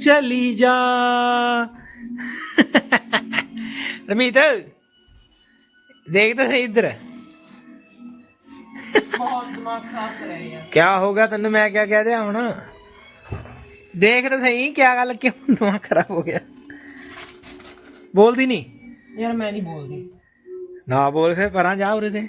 ਚਲੀ ਜਾ। ਰਮੀਤ ਦੇਖ ਤਾਂ ਸਹੀ ਇੱਧਰ। ਬਹੁਤ ਦਿਮਾਗ ਖਰਾਬ ਕਰਿਆ ਯਾਰ। ਕਿਆ ਹੋਗਾ ਤੈਨੂੰ ਮੈਂ ਕਿਆ ਕਹਿ ਦਿਆ ਹੁਣ? ਦੇਖ ਤਾਂ ਸਹੀ ਕਿਆ ਗੱਲ ਕਿਉਂ ਦਿਮਾਗ ਖਰਾਬ ਹੋ ਗਿਆ? ਬੋਲਦੀ ਨਹੀਂ ਯਾਰ ਮੈਂ ਨਹੀਂ ਬੋਲਦੀ। ਨਾ ਬੋਲ ਫਿਰ ਪਰਾਂ ਜਾ ਉਰੇ ਤੇ।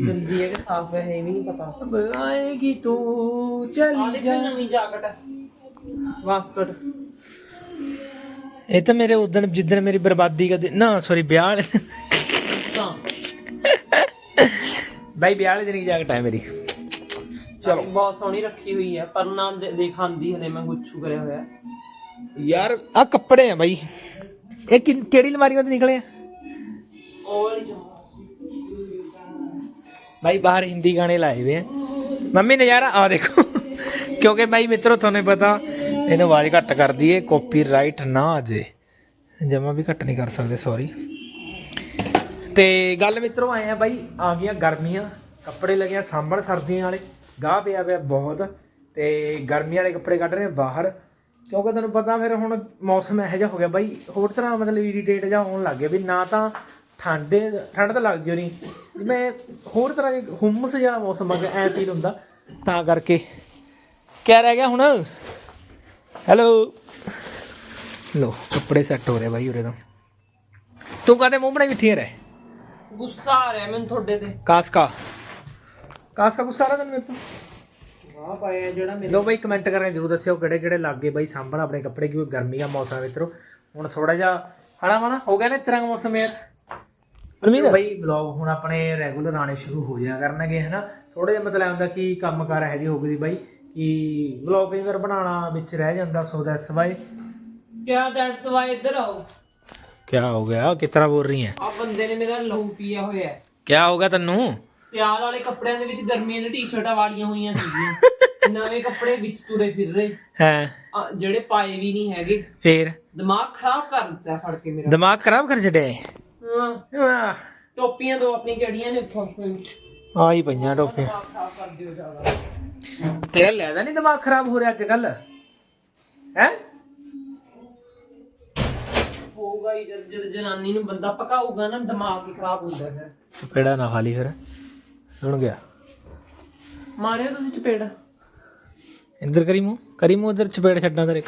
ਗੰਦੀ ਹੈ ਕਿ ਸਾਫ਼ ਹੈ ਇਹ ਵੀ ਨਹੀਂ ਪਤਾ। ਆਏਗੀ ਤੂੰ ਚਲੀ ਜਾ ਦੇਖੋ ਨਵੀਂ ਜਾਕਟ ਵਾਸਕਟ। ਇਹ ਤਾਂ ਮੇਰੇ ਉਦਣ ਜਿੱਦਣ ਮੇਰੀ ਬਰਬਾਦੀ ਕਦੇ ਨਾ ਸੌਰੀ ਵਿਆਹ ਵਾਲੇ ਬਾਈ ਵਿਆਹ ਵਾਲੇ ਦਿਨ ਦੀ ਜਾਕਟ ਹੈ ਮੇਰੀ। ਚਲੋ। ਬਹੁਤ ਸੋਹਣੀ ਰੱਖੀ ਹੋਈ ਹੈ ਪਰ ਨਾ ਦੇ- ਦਿਖਾਉਂਦੀ ਮੈਂ ਗੁੱਛੂ ਕਰਿਆ ਹੋਇਆ। ਯਾਰ ਆ ਕੱਪੜੇ ਆ ਬਾਈ। ਇਹ ਕਿਹੜੀ ਅਲਮਾਰੀ ਵਿੱਚ ਨਿਕਲੇ ਆ? ਉਹ ਵਾਲੀ ਜੋ भाई बाहर हिंदी गाने लाए हुए हैं मम्मी नज़ारा आ देखो क्योंकि भाई मित्रों ਤੁਹਾਨੂੰ ਪਤਾ ਇਹਨੂੰ ਆਵਾਜ਼ ਘੱਟ ਕਰ ਦਈਏ ਕਾਪੀਰਾਈਟ ਨਾ ਆ ਜੇ ਜਮਾ ਵੀ ਘੱਟ ਨਹੀਂ ਕਰ ਸਕਦੇ ਸੌਰੀ ਤੇ ਗੱਲ ਮਿੱਤਰੋ ਆਏ ਆ ਬਾਈ ਆ ਗਈਆਂ ਗਰਮੀਆਂ ਕੱਪੜੇ ਲੱਗਿਆ ਸਾਂਭਣ ਸਰਦੀਆਂ ਵਾਲੇ ਗਾਹ ਪਿਆ ਪਿਆ ਬਹੁਤ ਤੇ ਗਰਮੀ ਵਾਲੇ ਕੱਪੜੇ ਕੱਢ ਰਹੇ ਆ ਬਾਹਰ ਕਿਉਂਕਿ ਤੁਹਾਨੂੰ ਪਤਾ ਫਿਰ ਹੁਣ ਮੌਸਮ ਇਹੋ ਜਿਹਾ ਹੋ ਗਿਆ ਬਾਈ ਹੋਰ ਤਰ੍ਹਾਂ ਮਤਲਬ ਇਰੀਟੇਟ ਜਾਂ ਹੋਣ ਲੱਗ ਗਿਆ ਵੀ ਨਾ ਤਾਂ ਠੰਡੇ ਠੰਡ ਤਾਂ ਲੱਗ ਜਿਓ ਨਹੀਂ ਜਿਵੇਂ ਹੋਰ ਤਰ੍ਹਾਂ ਦੇ ਹੁਮਸ ਜਿਹਾ ਮੌਸਮ ਆ ਗਿਆ ਐ ਫੀਲ ਹੁੰਦਾ। ਤਾਂ ਕਰਕੇ। ਕਿਆ ਰਹਿ ਗਿਆ ਹੁਣ? ਹੈਲੋ ਲੋ ਕੱਪੜੇ ਸੈੱਟ ਹੋ ਰਹੇ ਬਾਈ ਉਰੇ ਤਾਂ। ਤੂੰ ਕਾਹਦੇ ਮੂੰਹ ਬਣਾਈ ਬਿਠੀ ਰਹਿ? ਗੁੱਸਾ ਆ ਰਿਹਾ ਮੈਨੂੰ ਤੁਹਾਡੇ ਤੇ। ਕਾਸ ਕਾ ਕਾਸ ਕਾ ਗੁੱਸਾ ਆ ਰਿਹਾ ਤੈਨੂੰ ਮੇਰੇ ਤੋਂ? ਵਾਹ ਪਾਇਆ ਜਿਹੜਾ ਮੇਰੇ ਲੋ ਬਾਈ ਕਮੈਂਟ ਕਰਕੇ ਜਰੂਰ ਦੱਸਿਓ ਕਿਹੜੇ ਕਿਹੜੇ ਲੱਗੇ ਬਾਈ ਸਾਂਭਣ ਆਪਣੇ ਕੱਪੜੇ ਕਿਉਂਕਿ ਗਰਮੀ ਦਾ ਮੌਸਮ ਹੈ ਮਿੱਤਰੋ। ਹੁਣ ਥੋੜਾ ਜਿਹਾ ਹਣਾ ਮਣਾ ਹੋ ਗਿਆ ਨਾ ਦਾ ਮੌਸਮ ਯਾਰ। ਅਲਮੀਦ ਬਾਈ ਵਲੌਗ ਹੁਣ ਆਪਣੇ ਰੈਗੂਲਰ ਆਣੇ ਸ਼ੁਰੂ ਹੋ ਜਾਇਆ ਕਰਨਗੇ ਹਨਾ? ਥੋੜਾ ਜਿਹਾ ਮਤਲਬ ਹੁੰਦਾ ਕਿ ਕੰਮ ਕਾਰ ਇਹੋ ਜਿਹੀ ਹੋ ਗਈ ਬਾਈ ਕਿ ਵਲੌਗ ਕਈ ਵਾਰ ਬਣਾਉਣਾ ਵਿੱਚ ਰਹਿ ਜਾਂਦਾ ਸੋ ਦੈਟਸ ਵਾਈ ਕਿਆ ਦੈਟਸ ਵਾਈ ਇੱਧਰ ਆਓ। ਕੀ ਹੋ ਗਿਆ? ਕਿਸ ਤਰ੍ਹਾਂ ਬੋਲ ਰਹੀ ਹੈ ਆ ਬੰਦੇ ਨੇ ਮੇਰਾ ਲਹੂ ਪੀਆ ਹੋਇਆ ਹੈ। ਕੀ ਹੋ ਗਿਆ ਤੈਨੂੰ? ਸਿਆਲ ਵਾਲੇ ਕੱਪੜਿਆਂ ਦੇ ਵਿੱਚ ਗਰਮੀਆਂ ਦੀਆਂ ਟੀ-ਸ਼ਰਟਾਂ ਵਾਲੀਆਂ ਹੋਈਆਂ ਸੀਗੀਆਂ। ਨਵੇਂ ਕੱਪੜੇ ਵਿੱਚ ਤੁਰੇ ਫਿਰ ਰਹੇ। ਹੈ? ਆ, ਜਿਹੜੇ ਪਾਏ ਵੀ ਨਹੀਂ ਹੈਗੇ। ਫੇਰ? ਦਿਮਾਗ ਖਰਾਬ ਕਰ ਦਿੱਤਾ ਫੜ ਕੇ ਮੇਰਾ। ਦਿਮਾਗ ਖਰਾਬ ਕਰ ਛੱਡਿਆ ਹਾਂ ਵਾਹ। ਟੋਪੀਆਂ ਦੋ ਆਪਣੀ ਕਿਹੜੀਆਂ ਨੇ ਉੱਥੋਂ? ਆ ਹੀ ਪਈਆਂ ਟੋਪੀਆਂ। ਖਰਾਬ ਕਰ ਦਿਓ ਜ਼ਿਆਦਾ। ਤੇਰਾ ਲੈਦਾ ਨਹੀਂ ਦਿਮਾਗ ਖਰਾਬ ਹੋ ਰਿਹਾ ਅੱਜ ਕੱਲ ਹੈ? ਹੋਊਗਾ ਹੀ ਜਦ ਜਦ ਜਨਾਨੀ ਨੂੰ ਬੰਦਾ ਪਕਾਊਗਾ ਨਾ ਦਿਮਾਗ ਹੀ ਖਰਾਬ ਹੁੰਦਾ ਫਿਰ। ਚਪੇੜਾ ਨਾ ਖਾਲੀ ਫਿਰ। ਸੁਣ ਗਿਆ। ਮਾਰਿਓ ਤੁਸੀਂ ਚਪੇੜ। ਇੰਦਰ ਕਰੀ ਮੂੰਹ ਕਰੀ ਮੂੰਹ ਇਧਰ ਚਪੇੜ ਛੱਡਾਂ ਤੇਰੇ ਇੱਕ।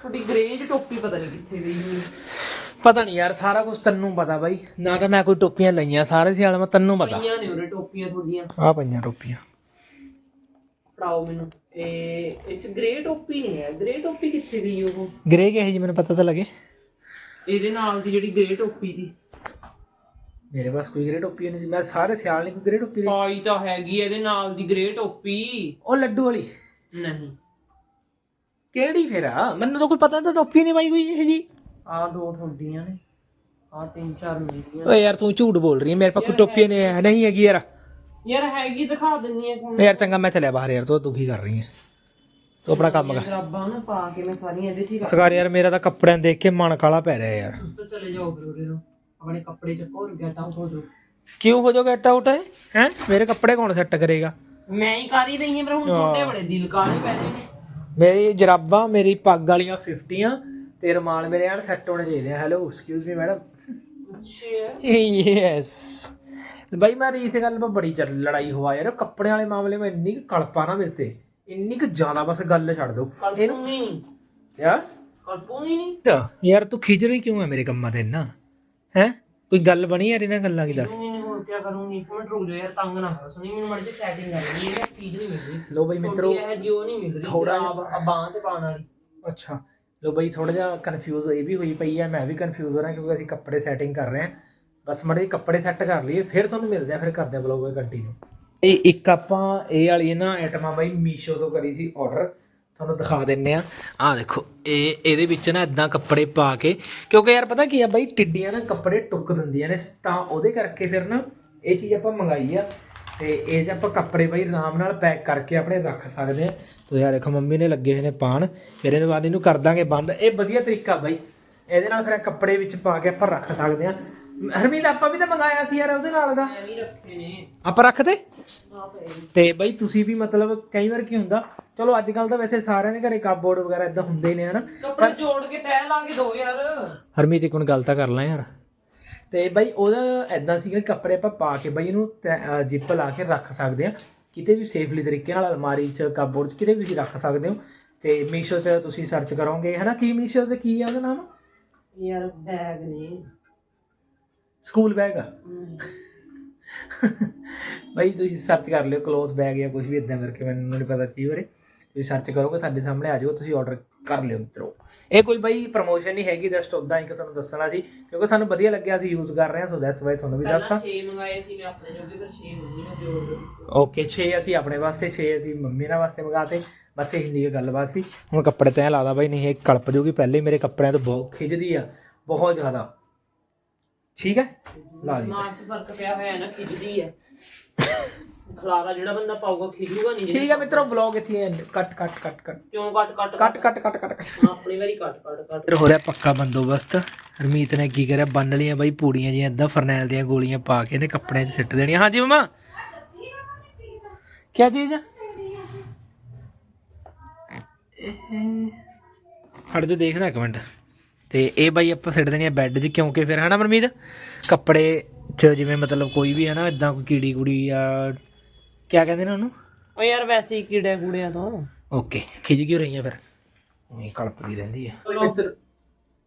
ਤੁਹਾਡੀ ਗਰੇਜ ਟੋਪੀ ਪਤਾ ਨਹੀਂ ਕਿੱਥੇ ਗਈ ਹੋਈ। ਪਤਾ ਨਹੀਂ ਯਾਰ ਸਾਰਾ ਕੁਝ ਤੈਨੂੰ ਪਤਾ ਬਾਈ। ਨਾ ਤਾਂ ਮੈਂ ਕੋਈ ਟੋਪੀਆਂ ਲਈਆਂ ਸਾਰੇ ਸਿਆਲ ਮੈਂ ਤੈਨੂੰ ਪਤਾ। ਪਈਆਂ ਨੇ ਉਰੇ ਟੋਪੀਆਂ ਤੁਹਾਡੀਆਂ। ਆ ਪਈਆਂ ਟੋਪੀਆਂ। ਫੜਾਓ ਮੈਨੂੰ। ਇਹ ਇਹ ਚ ਗ੍ਰੇ ਟੋਪੀ ਨਹੀਂ ਹੈ। ਗ੍ਰੇ ਟੋਪੀ ਕਿੱਥੇ ਗਈ ਉਹ? ਗ੍ਰੇ ਕਿਹੇ ਜੀ ਮੈਨੂੰ ਪਤਾ ਤਾਂ ਲੱਗੇ। ਇਹਦੇ ਨਾਲ ਦੀ ਜਿਹੜੀ ਗ੍ਰੇ ਟੋਪੀ ਦੀ। ਮੇਰੇ ਪਾਸ ਕੋਈ ਗ੍ਰੇ ਟੋਪੀ ਨਹੀਂ ਸੀ। ਮੈਂ ਸਾਰੇ ਸਿਆਲ ਨਹੀਂ ਕੋਈ ਗ੍ਰੇ ਟੋਪੀ ਲਈ ਪਾਈ ਤਾਂ ਹੈਗੀ ਇਹਦੇ ਨਾਲ ਦੀ ਗ੍ਰੇ ਟੋਪੀ। ਉਹ ਲੱਡੂ ਵਾਲੀ। ਨਹੀਂ। ਕਿਹੜੀ ਫੇਰ ਆ? ਮੈਨੂੰ ਤਾਂ ਕੋਈ ਪਤਾ ਨਹੀਂ ਤਾਂ ਟੋਪੀ ਨਹੀਂ ਪਾਈ ਕੋਈ ਇਹ ਜੀ ਆ ਦੋ ਤੁਹਾਡੀਆਂ ਨੇ ਆ ਤਿੰਨ ਚਾਰ ਮੇਰੀਆਂ ਓਏ ਯਾਰ ਤੂੰ ਝੂਠ ਬੋਲ ਰਹੀ ਹੈ ਮੇਰੇ ਪਾਸ ਕੋਈ ਟੋਪੀ ਨਹੀਂ ਨਹੀਂ ਹੈਗੀ ਯਾਰ। ਯਾਰ ਹੈਗੀ ਦਿਖਾ ਦਿੰਨੀ ਆ ਯਾਰ ਚੰਗਾ ਮੈਂ ਚੱਲਿਆ ਬਾਹਰ ਯਾਰ ਤੂੰ ਦੁਖੀ ਕਰ ਰਹੀ ਹੈ? ਤੂੰ ਆਪਣਾ ਕੰਮ ਕਰ। ਜਰਾਬਾਂ ਨਾ ਪਾ ਕੇ ਮੈਂ ਸਾਰੀਆਂ ਇਹਦੇ 'ਚ ਹੀ ਰੱਖ ਸਕਾਰ ਯਾਰ ਮੇਰਾ ਤਾਂ ਕੱਪੜਿਆਂ ਦੇਖ ਕੇ ਮਨ ਕਾਲਾ ਪੈ ਰਿਹਾ ਯਾਰ। ਤੋਂ ਚਲੇ ਜਾਓ ਫਿਰ ਉਰੇ ਤੋਂ ਆਪਣੇ ਕੱਪੜੇ ਚੱਕੋ ਔਰ ਗੈਟ ਆਊਟ ਹੋ ਜਾਓ। ਕਿਉਂ ਹੋ ਜਾਓਗੇ ਗੈਟ ਆਊਟ ਹੈ? ਹੈ? ਮੇਰੇ ਕੱਪੜੇ ਕੌਣ ਸੈੱਟ ਕਰੇਗਾ? ਮੈਂ ਹੀ ਕਰ ਹੀ ਰਹੀ ਹਾਂ ਪਰ ਹੁਣ ਤੁਹਾਡੇ ਬੜੇ ਦਿਲ ਕਾਲੇ ਪੈ ਰਹੇ ਨੇ। ਮੇਰੀ ਜਰਾਬਾਂ ਮੇਰੀ ਪੱਗ ਵਾਲੀਆਂ 50 ਤੇ ਰਮਾਲ ਮੇਰੇ ਐਨ ਸੈੱਟ ਹੋਣੇ ਚਾਹੀਦੇ ਆ। Hello excuse me madam yes ਬਾਈ ਮੈਂ ਇਸ ਗੱਲ 'ਤੇ ਬੜੀ ਲੜਾਈ ਹੋਆ ਯਾਰ। ਕੱਪੜਿਆਂ ਵਾਲੇ ਮਾਮਲੇ ਵਿੱਚ ਇੰਨੀ ਕੁ ਕਲਪਾ ਨਾ ਮੇਰੇ ਤੇ। ਇੰਨੀ ਕੁ ਜ਼ਿਆਦਾ ਬਸ ਗੱਲ ਛੱਡ ਦੋ। ਕਲਪੂੰ ਹੀ ਨਹੀਂ। ਯਾਰ ਕਲਪੂੰ ਹੀ ਨਹੀਂ ਤਾਂ ਯਾਰ ਤੂੰ ਖਿਜ ਰਹੀ ਕਿਉਂ ਹੈ ਮੇਰੇ ਕੰਮਾਂ ਤੇ ਇੰਨਾ? ਹੈ? ਕੋਈ ਗੱਲ ਬਣੀ ਯਾਰ ਇਹਨਾਂ ਗੱਲਾਂ ਕੀ ਦੱਸ। ਤੂੰ ਕਰੂੰਗੀ? ਇੱਕ ਮਿੰਟ ਰੁਕ ਜਾ ਯਾਰ ਤੰਗ ਨਾ ਕਰੋ। ਸੁਣੀ ਮੈਨੂੰ ਮੜੀ ਸੈਟਿੰਗ ਕਰ ਲਈ ਇਹ ਚੀਜ਼ ਨਹੀਂ ਮਿਲ ਰਹੀ ਲੋ ਬਾਈ ਮਿੱਤਰੋ। ਇਹ ਜੀ ਉਹ ਨਹੀਂ ਮਿਲ ਰਹੀ ਥੋੜ੍ਹਾ ਥੋੜਾ ਬਾਹਾਂ ਤੇ ਵਾਲੀ। ਅੱਛਾ। ਲੋ ਬਈ ਥੋੜਾ ਜਿਹਾ ਕਨਫਿਊਜ਼ ਇਹ ਵੀ ਹੋਈ ਪਈ ਹੈ ਮੈਂ ਵੀ ਕਨਫਿਊਜ਼ ਹੋ ਰਿਹਾ ਕਿਉਂਕਿ ਅਸੀਂ ਕੱਪੜੇ ਸੈਟਿੰਗ ਕਰ ਰਹੇ ਹਾਂ। ਬਸ ਮੜੇ ਕੱਪੜੇ ਸੈੱਟ ਕਰ ਲਈਏ, ਫਿਰ ਤੁਹਾਨੂੰ ਮਿਲਦੇ ਆ ਫਿਰ ਕਰਦੇ ਆ ਬਲੌਗ ਕੰਟੀਨਿਊ ਇਹ ਇੱਕ ਆਪਾਂ ਇਹ ਵਾਲੀ ਨਾ ਆਈਟਮਾਂ ਬਾਈ ਮੀਸ਼ੋ ਤੋਂ ਕਰੀ ਸੀ ਆਰਡਰ ਤੁਹਾਨੂੰ ਦਿਖਾ ਦਿੰਨੇ ਆ ਆਹ ਦੇਖੋ, ਇਹ, ਇਹਦੇ ਵਿੱਚ ਨਾ ਇਦਾਂ ਕੱਪੜੇ ਪਾ ਕੇ, ਕਿਉਂਕਿ ਯਾਰ ਪਤਾ ਕੀ ਆ ਬਾਈ, ਟਿੱਡੀਆਂ ਨਾ ਕੱਪੜੇ ਟੁੱਕ ਦਿੰਦੀਆਂ ਨੇ, ਤਾਂ ਉਹਦੇ ਕਰਕੇ ਫਿਰ ਨਾ ਇਹ ਚੀਜ਼ ਆਪਾਂ ਮੰਗਾਈ ਆ। ਤੇ ਇਹ 'ਚ ਆਪਾਂ ਕੱਪੜੇ ਬਾਈ ਆਰਾਮ ਨਾਲ ਪੈਕ ਕਰਕੇ ਆਪਣੇ ਰੱਖ ਸਕਦੇ ਆ ਤੋ ਯਾਰ ਦੇਖੋ ਮੰਮੀ ਨੇ ਲੱਗੇ ਹੋਏ ਨੇ ਪਾਣ। ਫਿਰ ਇਹਦੇ ਬਾਅਦ ਇਹਨੂੰ ਕਰ ਦਾਂਗੇ ਬੰਦ। ਇਹ ਵਧੀਆ ਤਰੀਕਾ ਬਾਈ। ਇਹਦੇ ਨਾਲ ਫਿਰ ਕੱਪੜੇ ਵਿੱਚ ਪਾ ਕੇ ਆਪਾਂ ਰੱਖ ਸਕਦੇ ਆ ਹਰਮੀਤ ਆਪਾਂ ਵੀ ਤਾਂ ਮੰਗਾਇਆ ਸੀ ਯਾਰ ਉਹਦੇ ਨਾਲ ਦਾ। ਰੱਖੇ ਨੇ। ਆਪਾਂ ਰੱਖਦੇ। ਤੇ ਬਈ ਤੁਸੀਂ ਵੀ ਮਤਲਬ ਕਈ ਵਾਰ ਕੀ ਹੁੰਦਾ ਚਲੋ ਅੱਜ ਕੱਲ ਤਾਂ ਵੈਸੇ ਸਾਰਿਆਂ ਦੇ ਘਰੇ ਕੱਪਬੋਰਡ ਵਗੈਰਾ ਇਦਾਂ ਹੁੰਦੇ ਨੇ ਹਨਾ। ਕੱਪੜੇ ਜੋੜ ਕੇ ਤੈ ਲਾ ਕੇ ਦੋ ਯਾਰ। ਹਰਮੀਤ ਇੱਕ ਹੁਣ ਗੱਲ ਤਾਂ ਕਰ ਲਾਂ ਯਾਰ। ਤੇ ਬਈ ਉਹਦਾ ਐਦਾਂ ਸੀਗਾ ਕੱਪੜੇ ਆਪਾਂ ਪਾ ਕੇ ਬਈ ਇਹਨੂੰ ਜਿੱਪ ਲਾ ਕੇ ਰੱਖ ਸਕਦੇ ਆ ਕਿਤੇ ਵੀ ਸੇਫਲੀ ਤਰੀਕੇ ਨਾਲ ਅਲਮਾਰੀ 'ਚ ਕੱਪਬੋਰਡ 'ਚ ਕਿਤੇ ਵੀ ਤੁਸੀਂ ਰੱਖ ਸਕਦੇ ਹੋ। ਤੇ ਮੀਸ਼ੋ 'ਚ ਤੁਸੀਂ ਸਰਚ ਕਰੋਗੇ ਹਨਾ? ਕੀ ਮੀਸ਼ੋ ਤੇ ਕੀ ਆ ਉਹਦਾ ਨਾਮ? ਯਾਰ ਬੈਗ ਨੇ। ਸਕੂਲ ਬੈਗ ਆ। ਬਈ ਤੁਸੀਂ ਸਰਚ ਕਰ ਲਿਓ ਕਲੋਥ ਬੈਗ ਜਾਂ ਕੁਝ ਵੀ ਇਦਾਂ ਕਰਕੇ ਮੈਨੂੰ ਨਹੀਂ ਪਤਾ ਕੀ ਬਾਰੇ। ਤੁਸੀਂ ਸਰਚ ਕਰੋਗੇ ਤੁਹਾਡੇ ਸਾਹਮਣੇ ਆ ਜਾਊਗਾ ਤੁਸੀਂ ਆਰਡਰ ਕਰ ਲਿਓ ਮਿੱਤਰੋ। ਇਹ ਕੋਈ ਬਈ ਪ੍ਰਮੋਸ਼ਨ ਨਹੀਂ ਹੈਗੀ ਜਸਟ ਉਦਾਂ ਹੀ ਕਿ ਤੁਹਾਨੂੰ ਦੱਸਣਾ ਸੀ ਕਿਉਂਕਿ ਸਾਨੂੰ ਵਧੀਆ ਲੱਗਿਆ ਅਸੀਂ ਯੂਜ਼ ਕਰ ਰਹੇ ਹਾਂ ਸੋ ਦੈਟਸ ਵਾਈ ਤੁਹਾਨੂੰ ਵੀ ਦੱਸਤਾ। ਪਹਿਲਾਂ 6 ਮੰਗਾਏ ਸੀ ਮੈਂ ਆਪਣੇ ਜੋਗੇ ਫਿਰ 6 ਮੰਮੀ ਨੇ ਜੋੜ ਓਕੇ 6 ਅਸੀਂ ਆਪਣੇ ਵਾਸਤੇ 6 ਅਸੀਂ ਮੰਮੀ ਨਾਲ ਵਾਸਤੇ ਮੰਗਾਤੇ ਬਸ ਇਹ ਹਿੰਦੀ ਦੀ ਗੱਲਬਾਤ ਸੀ। ਹੁਣ ਕੱਪੜੇ ਤੈਂ ਲਾਦਾ ਬਾਈ ਨਹੀਂ ਇਹ ਕਲਪ ਜੂਗੀ ਪਹਿਲੇ ਹੀ ਮੇਰੇ ਕੱਪੜਿਆਂ ਤੋਂ ਬਹੁਤ ਖਿੱਚਦੀ ਆ ਬਹੁਤ ਜ਼ਿਆਦਾ। ਠੀਕ ਹੈ? ਲਾ ਦੀ 'ਚ ਫ਼ਰਕ ਪਿਆ ਹੋਇਆ ਨਾ ਖਿੱਚਦੀ ਹੈ ਖਲਾਰਾ ਜਿਹੜਾ ਬੰਦਾ ਪਾਊਗਾ ਖਿੱਚੂਗਾ ਨਹੀਂ ਠੀਕ ਹੈ ਮਿੱਤਰੋ ਵਲੌਗ ਇੱਥੇ ਕੱਟ ਕੱਟ ਕੱਟ ਕੱਟ। ਕਿਉਂ ਕੱਟ ਕੱਟ ਕੱਟ? ਕੱਟ ਕੱਟ ਕੱਟ ਕੱਟ ਆਪਣੀ ਵਾਰੀ ਕੱਟ ਕੱਟ ਕੱਟ। ਫਿਰ ਹੋ ਰਿਹਾ ਪੱਕਾ ਬੰਦੋਬਸਤ। ਹਰਮੀਤ ਨੇ ਕੀ ਕਰਿਆ? ਬੰਨ ਲੀਆਂ ਬਾਈ ਪੂੜੀਆਂ ਜਿਹੀਆਂ ਏਦਾਂ ਫਰਨੈਲ ਦੀਆਂ ਗੋਲੀਆਂ ਪਾ ਕੇ ਇਹਨੇ ਕੱਪੜਿਆਂ 'ਚ ਸਿੱਟ ਦੇਣੀਆਂ। ਹਾਂਜੀ ਮਮਾ। ਕੀ ਚੀਜ਼ ਹਟ ਜੋ ਦੇਖਦਾ ਇੱਕ ਮਿੰਟ। ਤੇ ਇਹ ਬਾਈ ਆਪਾਂ ਸਿੱਟ ਦੇਣੀ ਆ ਬੈੱਡ 'ਚ ਕਿਉਂਕਿ ਫਿਰ ਹਨਾ ਮਨਮੀਤ? ਕੱਪੜੇ 'ਚ ਜਿਵੇਂ ਮਤਲਬ ਕੋਈ ਵੀ ਹੈ ਨਾ ਇਦਾਂ ਕੋਈ ਕੀੜੀ ਕੁੜੀ ਆ ਕੀ ਕਹਿੰਦੇ ਨੇ ਉਹਨੂੰ? ਓ ਯਾਰ ਵੈਸੇ ਹੀ ਕੀੜੇ ਕੂੜਿਆਂ ਤੋਂ। ਓਕੇ ਖਿੱਚ ਕਿਉਂ ਰਹੀਆਂ ਫਿਰ? ਇਹ ਕਲਪਦੀ ਰਹਿੰਦੀ ਆ।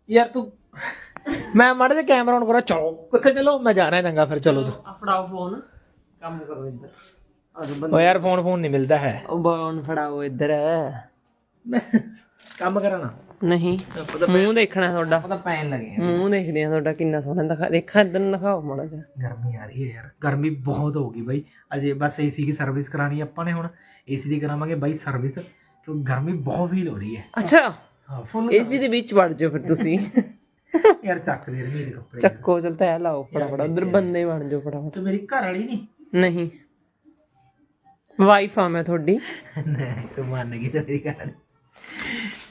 ਯਾਰ ਤੂੰ ਮੈਂ ਮਾੜੇ ਜਿਹਾ ਕੈਮਰਾ ਆਨ ਕਰਾਂ ਚਲੋ। ਕਿੱਥੇ ਚਲੋ ਮੈਂ ਜਾ ਰਿਹਾ ਚੰਗਾ ਫਿਰ ਚਲੋ ਆ ਫੜਾਓ ਫੋਨ ਕੰਮ ਕਰੋ ਇੱਧਰ। ਓ ਬੰਦੇ। ਯਾਰ ਫੋਨ ਫੋਨ ਨਹੀਂ ਮਿਲਦਾ ਹੈ। ਉਹ ਫੜਾਓ ਇੱਧਰ। ਮੈਂ ਕੰਮ ਕਰਾਣਾ ਨਹੀਂ ਮੂੰਹ ਦੇਖਣਾ ਤੁਹਾਡਾ। ਪਤਾ ਪੈਣ ਲੱਗੇ ਆ। ਮੂੰਹ ਦੇਖਦੇ ਆ ਤੁਹਾਡਾ ਕਿੰਨਾ ਸੋਹਣਾ ਦਿਖਾ ਦੇਖਾਂ ਨੂੰ ਦਿਖਾਓ ਮਾੜਾ ਜਿਹਾ। ਗਰਮੀ ਆ ਰਹੀ ਹੈ ਯਾਰ। ਗਰਮੀ ਬਹੁਤ ਹੋ ਗਈ ਬਾਈ। ਅਜੇ ਬਸ ਏਸੀ ਦੀ ਸਰਵਿਸ ਕਰਾਣੀ ਆਪਾਂ ਨੇ ਹੁਣ। ਏਸੀ ਦੀ ਕਰਾਵਾਂਗੇ ਬਾਈ ਸਰਵਿਸ ਕਿਉਂਕਿ ਗਰਮੀ ਬਹੁਤ ਫੀਲ ਹੋ ਰਹੀ ਹੈ। ਅੱਛਾ। ਹਾਂ ਫੁੱਲ ਏਸੀ ਦੇ ਵਿੱਚ ਵੜ ਜਾਓ ਫਿਰ ਤੁਸੀਂ। ਯਾਰ ਚੱਕ ਦੇ ਮੇਰੇ ਕੱਪੜੇ। ਚੱਕੋ ਚਲ ਤੈ ਲਾਓ ਫਟਾਫਟ। ਉਧਰ ਬੰਦੇ ਬਣ ਜਾਓ ਫਟਾਫਟ। ਤੂੰ ਮੇਰੀ ਘਰ ਵਾਲੀ ਨਹੀਂ? ਨਹੀਂ। ਵਾਈਫ ਆ ਮੈਂ ਤੁਹਾਡੀ। ਨਹੀਂ ਤੂੰ ਮੰਨ ਗਈ ਤੇ ਮੇਰੀ ਘਰ ਵਾਲੀ।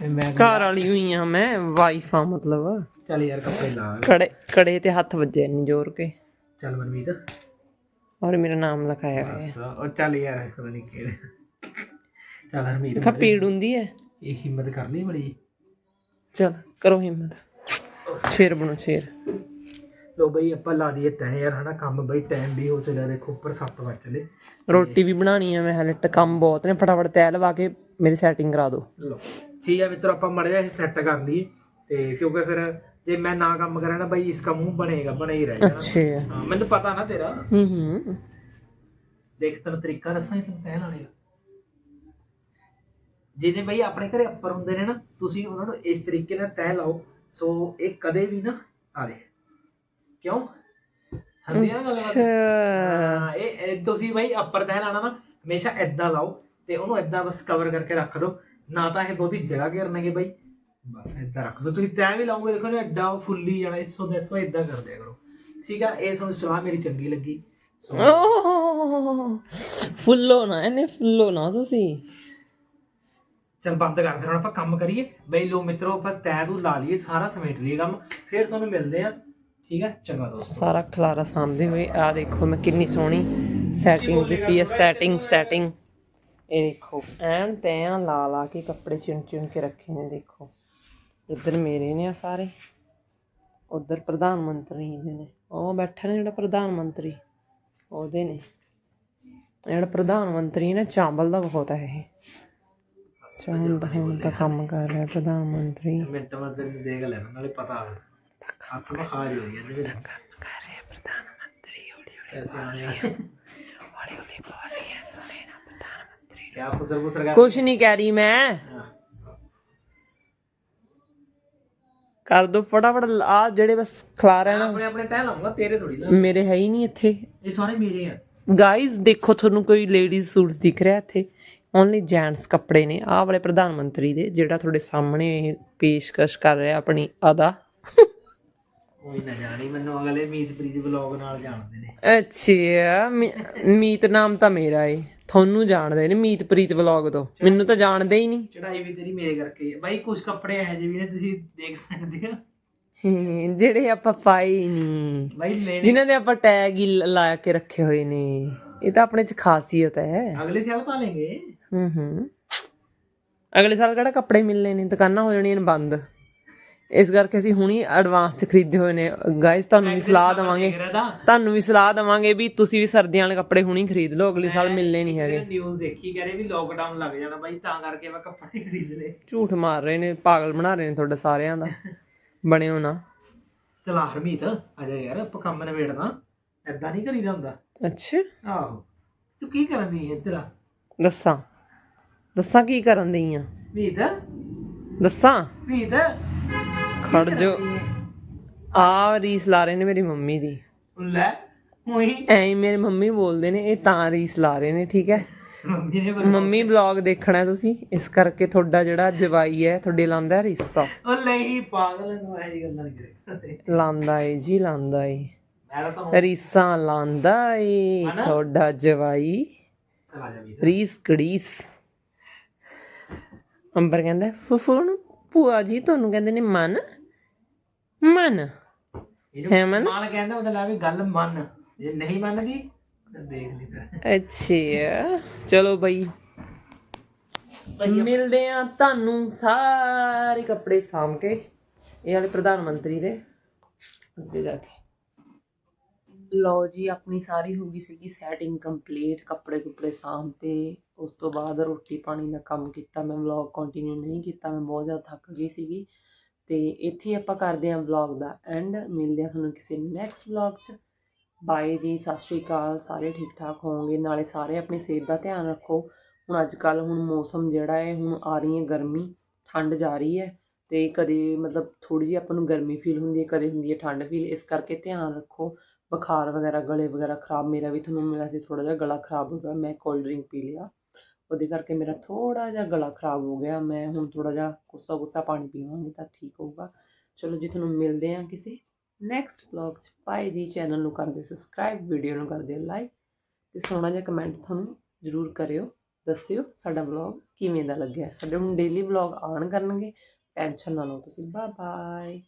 ਮੈਂ ਘਰ ਵਾਲੀ ਹੋਈ ਆ ਮੈਂ ਵਾਈਫ ਆ ਮਤਲਬ। ਚੱਲ ਯਾਰ ਕੱਪੜੇ ਲਾ। ਕੜੇ ਕੜੇ ਤੇ ਹੱਥ ਵੱਜੇ ਨਹੀਂ ਜ਼ੋਰ ਕੇ। ਚੱਲ ਮਨਮੀਤ। ਔਰ ਮੇਰਾ ਨਾਮ ਲਿਖਾਇਆ ਹੋਇਆ। ਹੈ ਬਸ ਉਹ ਚੱਲ ਯਾਰ ਪਤਾ ਨਹੀਂ ਕਿਹੜੇ। ਚੱਲ ਹਰਮੀਤ ਖਾ ਪੀੜ ਹੁੰਦੀ ਹੈ। ਇਹ ਹਿੰਮਤ ਕਰ ਲਈ ਬੜੀ। ਚਲ ਕਰੋ ਹਿੰਮਤ। ਸ਼ੇਰ ਬਣੋ ਸ਼ੇਰ। ਲੋ ਬਈ ਆਪਾਂ ਲਾ ਦਈਏ ਤੈਂ ਯਾਰ ਹਨਾ ਕੰਮ ਬਈ ਟਾਈਮ ਵੀ ਹੋ ਚੱਲਿਆ ਦੇਖੋ ਉੱਪਰ 7 ਵਜ ਚਲੇ। ਰੋਟੀ ਵੀ ਬਣਾਣੀ ਹੈ ਮੈਂ ਹਲੇ ਤਾਂ ਕੰਮ ਬਹੁਤ ਨੇ ਫਟਾਫਟ ਤੈ ਲਵਾ ਕੇ ਮੇਰੀ ਸੈਟਿੰਗ ਕਰਾ ਦਿਓ ਲੋ ਠੀਕ ਹੈ ਮਿੱਤਰ ਆਪਾਂ ਮੜਿਆ ਇਹ ਸੈੱਟ ਕਰ ਲਈਏ ਤੇ ਕਿਉਂਕਿ ਫਿਰ ਜੇ ਮੈਂ ਨਾ ਕੰਮ ਕਰਾਂ ਨਾ ਬਈ ਇਸਕਾ ਮੂੰਹ ਬਣੇਗਾ ਬਣੇ ਹੀ ਰਹੇਗਾ ਨਾ। ਅੱਛਾ। ਹਾਂ ਮੈਨੂੰ ਪਤਾ ਨਾ ਤੇਰਾ। ਹੂੰ ਹੂੰ। ਦੇਖ ਤੈਨੂੰ ਤਰੀਕਾ ਦੱਸਾਂ ਇਸ ਤੈਨ ਵਾਲੇ ਦਾ ਜਿਹਦੇ ਬਈ ਆਪਣੇ ਘਰੇ ਅੱਪਰ ਹੁੰਦੇ ਨੇ ਨਾ ਤੁਸੀਂ ਉਹਨਾਂ ਨੂੰ ਇਸ ਤਰੀਕੇ ਨਾਲ ਤੈਅ ਲਾਓ ਸੋ ਇਹ ਕਦੇ ਵੀ ਨਾ ਆ ਦੇ ਕਿਉਂ? ਹੁੰਦੀ ਆ ਨਾ ਗੱਲ ਅੱਛਾ। ਹਾਂ ਇਹ ਇਹ ਤੁਸੀਂ ਬਈ ਅੱਪਰ ਤੈਅ ਲਾਣਾ ਨਾ ਹਮੇਸ਼ਾ ਐਦਾਂ ਲਾਓ ਤੇ ਉਹਨੂੰ ਐਦਾਂ ਬਸ ਕਵਰ ਕਰਕੇ ਰੱਖ ਦਿਓ। ਨਾ ਤਾਂ ਇਹ ਬਹੁਤੀ ਜਗ੍ਹਾ ਘੇਰਨਗੇ ਬਈ। ਬਸ ਐਦਾਂ ਰੱਖ ਦਿਓ। ਤੁਸੀਂ ਤੈਅ ਵੀ ਲਾਓਗੇ ਦੇਖੋ ਨਾ ਐਡਾ ਫੁੱਲੀ ਜਾਣਾ ਇਸ ਤੋਂ ਦੱਸੋ ਐਦਾਂ ਕਰ ਦਿਆ ਕਰੋ। ਠੀਕ ਆ ਇਹ ਤੁਹਾਨੂੰ ਸਲਾਹ ਮੇਰੀ ਚੰਗੀ ਲੱਗੀ। ਫੁੱਲੋ ਨਾ ਇਹਨੇ ਫੁੱਲੋ ਨਾ ਤੁਸੀਂ। ਚਲ ਬੰਦ ਕਰ ਫਿਰ ਹੁਣ ਆਪਾਂ ਕੰਮ ਕਰੀਏ। ਬਈ ਲੋ ਮਿੱਤਰੋ ਆਪਾਂ ਤੈ ਤੂੰ ਲਾ ਲਈਏ ਸਾਰਾ ਸਮੇਟ ਲਈਏ ਕੰਮ। ਫਿਰ ਤੁਹਾਨੂੰ ਮਿਲਦੇ ਆ। ਠੀਕ ਹੈ? ਚੰਗਾ ਦੋਸਤੋ। ਸਾਰਾ ਖਲਾਰਾ ਸਾਂਭਦੇ ਹੋਏ ਆ ਦੇਖੋ ਮੈਂ ਕਿੰਨੀ ਸੋਹਣੀ ਸੈਟਿੰਗ ਦਿੱਤੀ ਹੈ ਸੈਟਿੰਗ ਸੈਟਿੰਗ ਇਹ ਦੇਖੋ ਐਨ ਤੈਂ ਲਾ ਲਾ ਕੇ ਕੱਪੜੇ ਚੁਣ ਚੁਣ ਕੇ ਰੱਖੇ ਨੇ ਦੇਖੋ। ਇੱਧਰ ਮੇਰੇ ਨੇ ਆ ਸਾਰੇ ਉਧਰ ਪ੍ਰਧਾਨ ਮੰਤਰੀ ਦੇ ਨੇ। ਉਹ ਬੈਠਾ ਨੇ ਜਿਹੜਾ ਪ੍ਰਧਾਨ ਮੰਤਰੀ ਉਹਦੇ ਨੇ। ਜਿਹੜਾ ਪ੍ਰਧਾਨ ਮੰਤਰੀ ਨੇ ਚਾਂਬਲ ਦਾ ਬਹੁਤ ਹੈ ਇਹ। ਚਾਂਬਲ ਦਾ ਕੰਮ ਕਰ ਰਿਹਾ ਪ੍ਰਧਾਨ ਮੰਤਰੀ। ਮਿੰਟ ਮਤ ਦੇਖ ਲੈਣਾ ਨਾਲੇ ਪਤਾ ਆ ਹੱਥ ਮਾ ਖਾ ਰਹੀ ਹੋਈ ਹੈ ਜਿਵੇਂ ਕਰ ਰਿਹਾ ਪ੍ਰਧਾਨ ਮੰਤਰੀ ਹੌਲੀ ਐਸੇ ਆਣੇ ਹੌਲੀ ਹੌਲੀ ਬੋਲ ਰਹੀ ਹੈ ਸੁਣੇ ਨਾ ਪ੍ਰਧਾਨ ਮੰਤਰੀ ਕਿਆ ਫਸਰ ਫਸਰ ਕਰ ਕੁਛ ਨਹੀਂ ਕਹਿ ਰਹੀ ਮੈਂ ਹਾਂ। ਕਰ ਦੋ ਫਟਾਫਟ ਆ ਜਿਹੜੇ ਬਸ ਖਲਾਰ ਹੈ ਨਾ ਆਪਣੇ ਆਪਣੇ ਤੈ ਲਾਉਂਗਾ ਤੇਰੇ ਥੋੜੀ ਨਾ ਮੇਰੇ ਹੈ ਹੀ ਨਹੀਂ ਇੱਥੇ ਇਹ ਸਾਰੇ ਮੇਰੇ ਆ ਗਾਇਜ਼ ਦੇਖੋ ਤੁਹਾਨੂੰ ਕੋਈ ਲੇਡੀਜ਼ ਸੂਟਸ ਦਿਖ ਰਿਹਾ ਇੱਥੇ ਓਨਲੀ ਜੈਂਟਸ ਕੱਪੜੇ ਨੇ ਆਹ ਵਾਲੇ ਪ੍ਰਧਾਨ ਮੰਤਰੀ ਦੇ ਜਿਹੜਾ ਤੁਹਾਡੇ ਸਾਹਮਣੇ ਇਹ ਪੇਸ਼ਕਸ਼ ਕਰ ਰਿਹਾ ਆਪਣੀ ਅਦਾ ਕੋਈ ਨਾ ਜਾਣੀ ਮੈਨੂੰ ਅਗਲੇ ਮੀਤਪ੍ਰੀਤ ਵਲੌਗ ਨਾਲ ਜਾਣਦੇ ਨੇ। ਅੱਛਾ ਮੀ- ਮੀਤ ਨਾਮ ਤਾਂ ਮੇਰਾ ਏ। ਤੁਹਾਨੂੰ ਜਾਣਦੇ ਨੇ ਮੀਤਪ੍ਰੀਤ ਵਲੌਗ ਤੋਂ। ਮੈਨੂੰ ਤਾਂ ਜਾਣਦੇ ਹੀ ਨਹੀਂ। ਚੜਾਈ ਵੀ ਤੇਰੀ ਮੇਰੇ ਕਰਕੇ ਹੀ। ਹੈ ਬਾਈ ਕੁਝ ਕੱਪੜੇ ਇਹੋ ਜਿਹੇ ਵੀ ਨੇ ਤੁਸੀਂ ਦੇਖ ਸਕਦੇ ਹੋ? ਜਿਹੜੇ ਆਪਾਂ ਪਾਏ ਹੀ ਨਹੀਂ। ਬਾਈ ਲੈਣੇ ਜਿਨ੍ਹਾਂ ਦੇ ਆਪਾਂ ਟੈਗ ਹੀ ਲ- ਲਾ ਕੇ ਰੱਖੇ ਹੋਏ ਨੇ। ਇਹ ਤਾਂ ਆਪਣੇ ਚ ਖਾਸੀਅਤ ਹੈ। ਅਗਲੇ ਸਾਲ ਪਾ ਲੇਂਗੇ। ਹੂੰ ਹੂੰ। ਅਗਲੇ ਸਾਲ ਕਿਹੜਾ ਕੱਪੜੇ ਮਿਲਨੇ ਨੇ? ਦੁਕਾਨਾਂ ਹੋ ਜਾਣੀਆਂ ਨੇ ਬੰਦ। ਇਸ ਕਰਕੇ ਅਸੀਂ ਹੁਣੀ ਐਡਵਾਂਸ ਚ ਖਰੀਦੇ ਹੋਏ ਨੇ। ਗਾਇਸ ਤੁਹਾਨੂੰ ਵੀ ਸਲਾਹ ਦਵਾਂਗੇ। ਤੁਹਾਨੂੰ ਵੀ ਸਲਾਹ ਦਵਾਂਗੇ ਵੀ ਤੁਸੀਂ ਵੀ ਸਰਦੀਆਂ ਵਾਲੇ ਕੱਪੜੇ ਹੁਣੀ ਖਰੀਦ ਲਓ ਅਗਲੇ ਸਾਲ ਮਿਲਨੇ ਨਹੀਂ ਹੈਗੇ। ਨਿਊਜ਼ ਦੇਖੀ ਕਹ ਰਹੇ ਵੀ ਲੋਕਡਾਊਨ ਲੱਗ ਜਾਣਾ ਬਾਈ ਤਾਂ ਕਰਕੇ ਮੈਂ ਕੱਪੜੇ ਖਰੀਦ ਲਏ। ਝੂਠ ਮਾਰ ਰਹੇ ਨੇ ਪਾਗਲ ਬਣਾ ਰਹੇ ਨੇ ਤੁਹਾਡੇ ਸਾਰਿਆਂ ਦਾ। ਬਣਿਓ ਨਾ। ਚਲਾ ਹਰਮੀਤ ਆ ਜਾ ਯਾਰ ਆਪਾਂ ਕੰਮ ਨਿਬੇੜਨਾ। ਐਦਾਂ ਨਹੀਂ ਕਰੀਦਾ ਹੁੰਦਾ। ਅੱਛਾ। ਆਹੋ। ਤੂੰ ਕੀ ਕਰਨ ਦੀ ਹੈ ਤੇਰਾ? ਦੱਸਾਂ। ਦੱਸਾਂ ਕੀ ਕਰਨ ਦਈ ਆ। ਮੀਤ? ਦੱਸਾਂ। ਮੀਤ? ਖੜ ਜੋ। ਆ ਰੀਸ ਲਾ ਰਹੇ ਨੇ ਮੇਰੀ ਮੰਮੀ ਦੀ। ਲੈ ਉਹੀ। ਐਂ ਮੇਰੇ ਮੰਮੀ ਬੋਲਦੇ ਨੇ ਇਹ ਤਾਂ ਰੀਸ ਲਾ ਰਹੇ ਨੇ ਠੀਕ ਹੈ? ਮੰਮੀ ਨੇ ਬੋਲਿਆ, ਮੰਮੀ ਵਲੌਗ ਦੇਖਣਾ ਹੈ ਤੁਸੀਂ ਇਸ ਕਰਕੇ ਤੁਹਾਡਾ ਜਿਹੜਾ ਜਵਾਈ ਹੈ ਤੁਹਾਡੇ ਲਾਂਦਾ ਰੀਸਾ। ਉਹ ਨਹੀਂ ਪਾਗਲ ਨੂੰ ਇਹ ਗੱਲਾਂ ਨਹੀਂ ਕਰੇ ਲਾਂਦਾ ਏ ਜੀ ਲਾਂਦਾ ਏ। ਮੈਂ ਤਾਂ ਹੁਣ ਰੀਸਾਂ ਲਾਂਦਾ ਏ ਹਨਾ? ਤੁਹਾਡਾ ਜਵਾਈ। ਜਾ ਰੀਸ ਕੜੀਸ। ਅੰਬਰ ਕਹਿੰਦਾ ਫੁੱਫੂ ਨੂੰ ਭੂਆ ਜੀ ਤੁਹਾਨੂੰ ਕਹਿੰਦੇ ਨੇ ਮਨ? ਮਨ। ਹੈ ਮਨ? ਮਾਲ ਕਹਿੰਦਾ ਉਹਦਾ ਲੈ ਵੀ ਗੱਲ ਮੰਨ। ਜੇ ਨਹੀਂ ਮੰਨਦੀ ਤਾਂ ਦੇਖ ਲਈ ਫਿਰ। ਅੱਛਾ ਚਲੋ ਬਈ। ਮਿਲਦੇ ਆ ਤੁਹਾਨੂੰ ਸਾਰੇ ਕੱਪੜੇ ਸਾਂਭ ਕੇ। ਇਹ ਵਾਲੇ ਪ੍ਰਧਾਨ ਮੰਤਰੀ ਦੇ। ਅੱਗੇ ਜਾ ਕੇ। ਲਓ ਜੀ ਆਪਣੀ ਸਾਰੀ ਹੋ ਗਈ ਸੀਗੀ ਸੈਟਿੰਗ ਕੰਪਲੀਟ ਕੱਪੜੇ ਕੁਪੜੇ ਸਾਂਭ ਤੇ। ਉਸ ਤੋਂ ਬਾਅਦ ਰੋਟੀ ਪਾਣੀ ਦਾ ਕੰਮ ਕੀਤਾ ਮੈਂ ਵਲੌਗ ਕੰਟੀਨਿਊ ਨਹੀਂ ਕੀਤਾ ਮੈਂ ਬਹੁਤ ਜ਼ਿਆਦਾ ਥੱਕ ਗਈ ਸੀਗੀ। ਤੇ ਇੱਥੇ ਆਪਾਂ ਕਰਦੇ ਹਾਂ ਵਲੌਗ ਦਾ ਐਂਡ ਮਿਲਦੇ ਹਾਂ ਤੁਹਾਨੂੰ ਕਿਸੇ ਨੈਕਸਟ ਵਲੌਗ 'ਚ। ਬਾਏ ਜੀ, ਸਤਿ ਸ਼੍ਰੀ ਅਕਾਲ। ਸਾਰੇ ਠੀਕ ਠਾਕ ਹੋਵੋਗੇ? ਨਾਲੇ ਸਾਰੇ ਆਪਣੀ ਸਿਹਤ ਦਾ ਧਿਆਨ ਰੱਖੋ। ਹੁਣ ਅੱਜ ਕੱਲ ਹੁਣ ਮੌਸਮ ਜਿਹੜਾ ਹੈ, ਹੁਣ ਆ ਰਹੀ ਹੈ ਗਰਮੀ। ਠੰਡ ਜਾ ਰਹੀ ਹੈ ਤੇ ਕਦੇ ਮਤਲਬ ਥੋੜੀ ਜਿਹੀ ਆਪਾਂ ਨੂੰ ਗਰਮੀ ਫੀਲ ਹੁੰਦੀ ਹੈ, ਕਦੇ ਹੁੰਦੀ ਹੈ ਠੰਡ ਫੀਲ ਇਸ ਕਰਕੇ ਧਿਆਨ ਰੱਖੋ। ਬੁਖਾਰ ਵਗੈਰਾ, ਗਲੇ ਵਗੈਰਾ ਖਰਾਬ, ਮੇਰਾ ਵੀ ਤੁਹਾਨੂੰ ਮਿਲਿਆ ਸੀ ਥੋੜਾ ਜਿਹਾ ਗਲਾ ਖਰਾਬ ਹੋ ਗਿਆ, ਮੈਂ ਕੋਲਡ ਡਰਿੰਕ ਪੀ ਲਿਆ। ਉਹਦੇ ਕਰਕੇ ਮੇਰਾ ਥੋੜਾ ਜਿਹਾ ਗਲਾ ਖਰਾਬ ਹੋ ਗਿਆ। ਮੈਂ ਹੁਣ ਥੋੜਾ ਜਿਹਾ ਗੁੱਸਾ ਗੁੱਸਾ ਪਾਣੀ ਪੀਵਾਂਗੀ ਤਾਂ ਠੀਕ ਹੋਊਗਾ। ਚਲੋ ਜੀ, ਤੁਹਾਨੂੰ ਮਿਲਦੇ ਹਾਂ ਕਿਸੇ ਨੈਕਸਟ ਵਲੌਗ ਚ। ਬਾਏ ਜੀ ਚੈਨਲ ਨੂੰ ਕਰ ਦਿਓ ਸਬਸਕ੍ਰਾਈਬ ਵੀਡੀਓ ਨੂੰ ਕਰ ਦਿਓ ਲਾਈਕ ਤੇ ਸੋਹਣਾ ਜਿਹਾ ਕਮੈਂਟ ਤੁਹਾਨੂੰ ਜ਼ਰੂਰ ਕਰਿਓ। ਦੱਸਿਓ ਸਾਡਾ ਵਲੌਗ ਕਿਵੇਂ ਦਾ ਲੱਗਿਆ। ਸਾਡੇ ਹੁਣ ਡੇਲੀ ਵਲੌਗ ਆਣ ਕਰਨਗੇ। ਟੈਨਸ਼ਨ ਨਾ ਲਓ ਤੁਸੀਂ। Bye bye